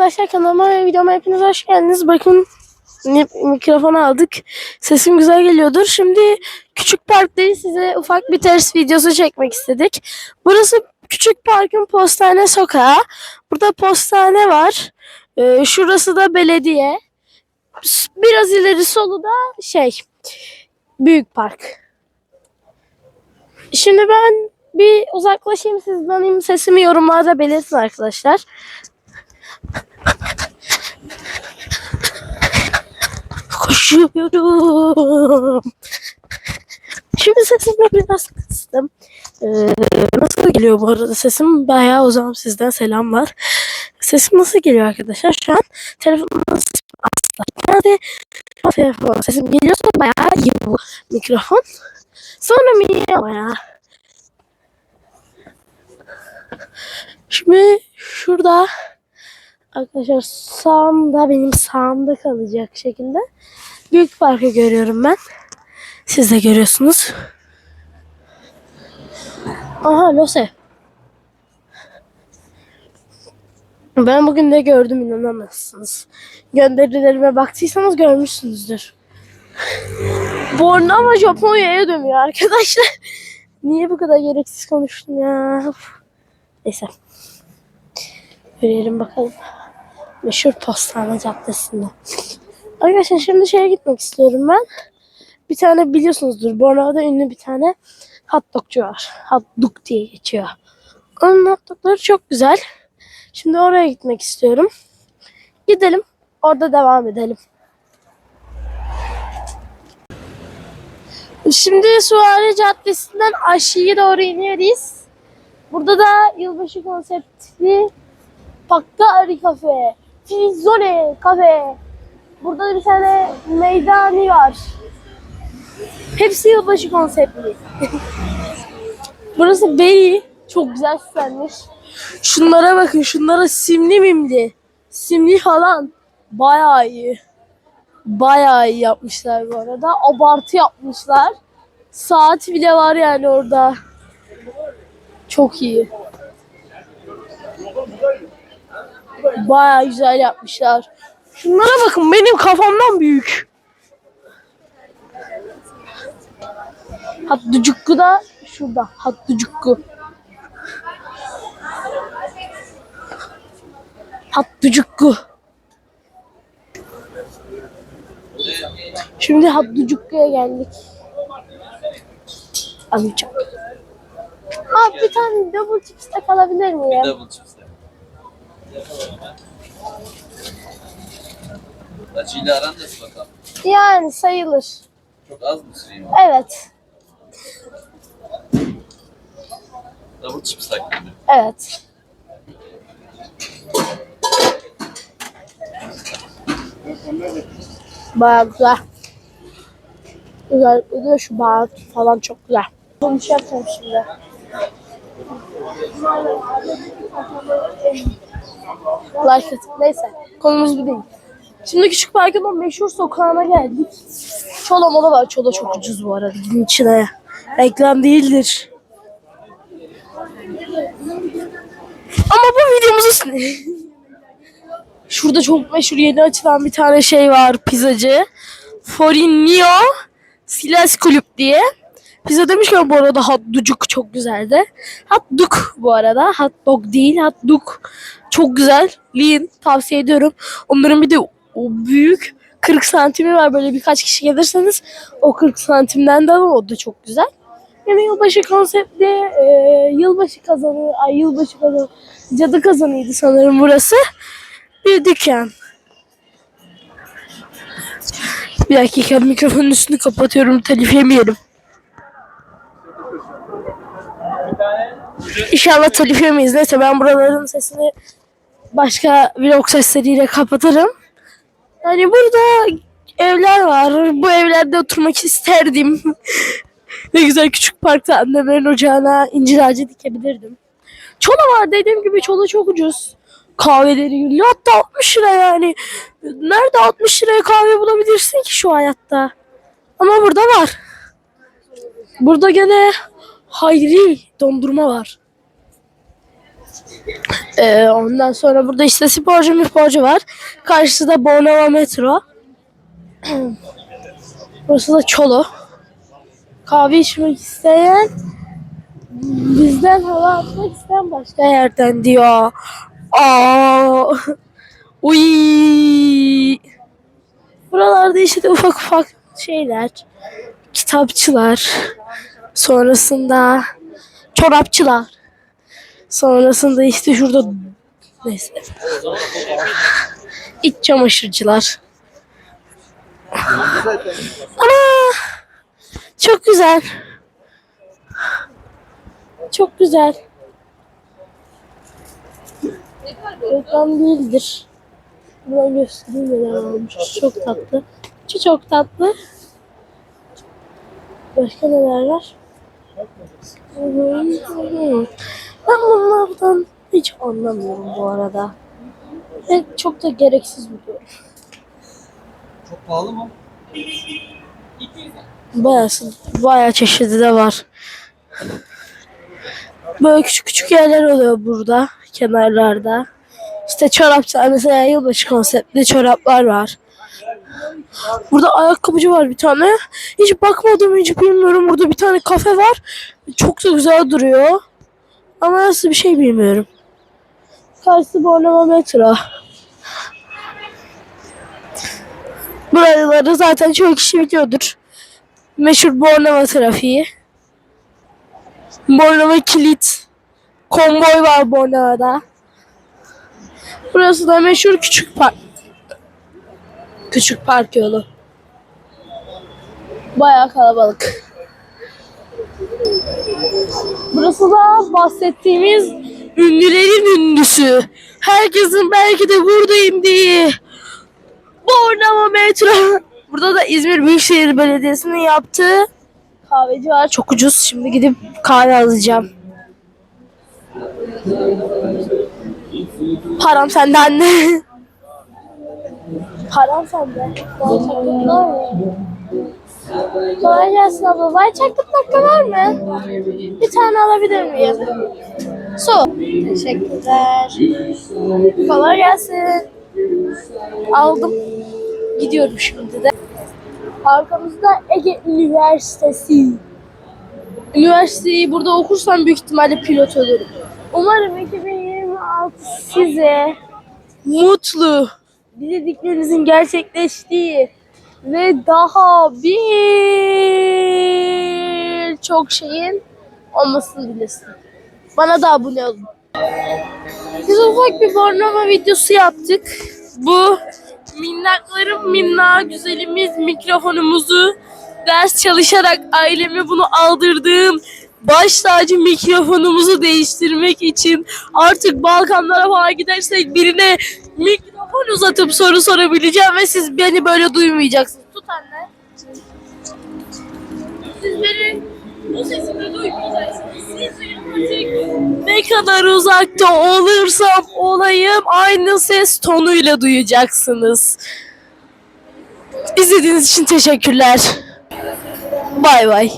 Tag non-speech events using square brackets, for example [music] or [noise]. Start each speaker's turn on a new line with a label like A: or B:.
A: arkadaşlar kanalıma ve videoma hepiniz hoş geldiniz. Bakın mi- mikrofonu aldık. Sesim güzel geliyordur. Şimdi küçük parktayız. Size ufak bir ters videosu çekmek istedik. Burası küçük parkın postane sokağı. Burada postane var. Ee, şurası da belediye. Biraz ileri solu da şey büyük park. Şimdi ben bir uzaklaşayım sizden sesimi yorumlarda belirtin arkadaşlar. Koşuyorum. Şimdi sesimi biraz kıstım. Ee, nasıl geliyor bu arada sesim? Bayağı uzağım sizden selamlar. Sesim nasıl geliyor arkadaşlar? Şu an telefonum asla. Yani telefon sesim geliyorsa bayağı iyi bu mikrofon. Sonra mı ya. Şimdi şurada arkadaşlar sağımda benim sağımda kalacak şekilde büyük parkı görüyorum ben. Siz de görüyorsunuz. Aha Lose. Ben bugün de gördüm inanamazsınız. Gönderilerime baktıysanız görmüşsünüzdür. Bornova Japonya'ya dönüyor arkadaşlar. [laughs] Niye bu kadar gereksiz konuştum ya? Neyse. Yürüyelim bakalım. Meşhur Postane Caddesi'nde. Arkadaşlar şimdi şeye gitmek istiyorum ben. Bir tane biliyorsunuzdur. Bornova'da ünlü bir tane hot dogcu var. Hot dog diye geçiyor. Onun hot dogları çok güzel. Şimdi oraya gitmek istiyorum. Gidelim. Orada devam edelim. Şimdi Suvari Caddesi'nden aşağıya doğru iniyoruz. Burada da yılbaşı konseptli Pakkari Kafe, Fizone Kafe. Burada da bir tane meydani var. Hepsi yılbaşı konseptli. [laughs] Burası Beri. Çok güzel süslenmiş. Şunlara bakın. Şunlara simli mimli. Simli falan. Bayağı iyi. Bayağı iyi yapmışlar bu arada. Abartı yapmışlar. Saat bile var yani orada. Çok iyi. Bayağı güzel yapmışlar. Şunlara bakın benim kafamdan büyük. Hattucukku da şurada. Hattucukku. Hattucukku. Şimdi Hattucukku'ya geldik. Alacağım. Abi bir tane double chips de kalabilir mi?
B: Double chips. Acıyla aran nasıl bakalım?
A: Yani sayılır.
B: Çok az mı süreyim?
A: Evet.
B: Double chips takdim
A: Evet. Bayağı güzel. Güzel. Bir de şu baharat falan çok güzel. Bunu şey yapacağım şimdi. Like. Neyse. Konumuz bu değil. Şimdi Küçük Park'ın o meşhur sokağına geldik. Çola mola var. Çola çok ucuz bu arada. Gidin içine. Reklam değildir. Ama bu videomuzun [laughs] Şurada çok meşhur yeni açılan bir tane şey var pizzacı. Forinio Silas Kulüp diye. Pizza demişken bu arada hot dog'cuk çok güzeldi. Hot dog bu arada. Hot dog değil hot dog. Çok güzel. Lean tavsiye ediyorum. Onların bir de o büyük 40 santimi var böyle birkaç kişi gelirseniz o 40 santimden de alın o da çok güzel. Yani yılbaşı konseptli e, yılbaşı kazanı, ay yılbaşı kazanı, cadı kazanıydı sanırım burası. Bir dükkan. Bir dakika mikrofonun üstünü kapatıyorum telif yemeyelim. İnşallah telif yemeyiz. Neyse ben buraların sesini başka vlog sesleriyle kapatırım. Yani burada evler var. Bu evlerde oturmak isterdim. [laughs] ne güzel küçük parkta annemlerin ocağına incir ağacı dikebilirdim. Çola var dediğim gibi çola çok ucuz. Kahveleri gülüyor. Hatta 60 lira yani. Nerede 60 liraya kahve bulabilirsin ki şu hayatta? Ama burada var. Burada gene hayri dondurma var. Ee, ondan sonra burada işte sporcu sporcu var. Karşısında Bornova Metro. [clears throat] Burası da Çolo. Kahve içmek isteyen bizden hava atmak isteyen başka yerden diyor. Aa. [laughs] Uy. Buralarda işte ufak ufak şeyler. Kitapçılar. Sonrasında çorapçılar. Sonrasında işte şurada neyse. İç çamaşırcılar. Ana! Çok güzel. Çok güzel. Reklam değildir. Buradan göstereyim neler olmuş. Çok tatlı. Çok çok tatlı. Başka neler var? Ben bunlardan hiç anlamıyorum bu arada. Ve çok da gereksiz buluyorum.
B: Çok pahalı mı?
A: Bayağı, bayağı çeşidi de var. Böyle küçük küçük yerler oluyor burada kenarlarda. İşte çorapçılar mesela yılbaşı konseptli çoraplar var. Burada ayakkabıcı var bir tane. Hiç bakmadım hiç bilmiyorum. Burada bir tane kafe var. Çok da güzel duruyor. Ama nasıl bir şey bilmiyorum. Karşısı Bornova Metro. Buraları zaten çoğu kişi biliyordur. Meşhur Bornova trafiği. Bornova kilit. Konvoy var Bornova'da. Burası da meşhur küçük park. Küçük park yolu. Bayağı kalabalık. Burası da bahsettiğimiz ünlülerin ünlüsü. Herkesin belki de buradayım diye. Bornova Metro. Burada da İzmir Büyükşehir Belediyesi'nin yaptığı kahveci var. Çok ucuz. Şimdi gidip kahve alacağım. Param sende anne. [laughs] Param sende. Var mı? Kolay gelsin abla. Vay çaklıklar var mı? Bir tane alabilir miyim? Su. Teşekkürler. Kolay gelsin. Aldım. Gidiyorum şimdi de. Arkamızda Ege Üniversitesi. Üniversiteyi burada okursam büyük ihtimalle pilot olurum. Umarım 2026 size mutlu, dilediklerinizin gerçekleştiği ve daha bir çok şeyin olmasını dilesin. Bana da abone olun. Biz ufak bir Bornova videosu yaptık. Bu minnaklarım minna güzelimiz mikrofonumuzu ders çalışarak aileme bunu aldırdığım baş tacı mikrofonumuzu değiştirmek için artık Balkanlara falan gidersek birine mikrofon uzatıp soru sorabileceğim ve siz beni böyle duymayacaksınız. Anne. Siz beni o sesimi duymayacaksınız. Siz artık ne kadar uzakta olursam olayım aynı ses tonuyla duyacaksınız. İzlediğiniz için teşekkürler. Bay bay.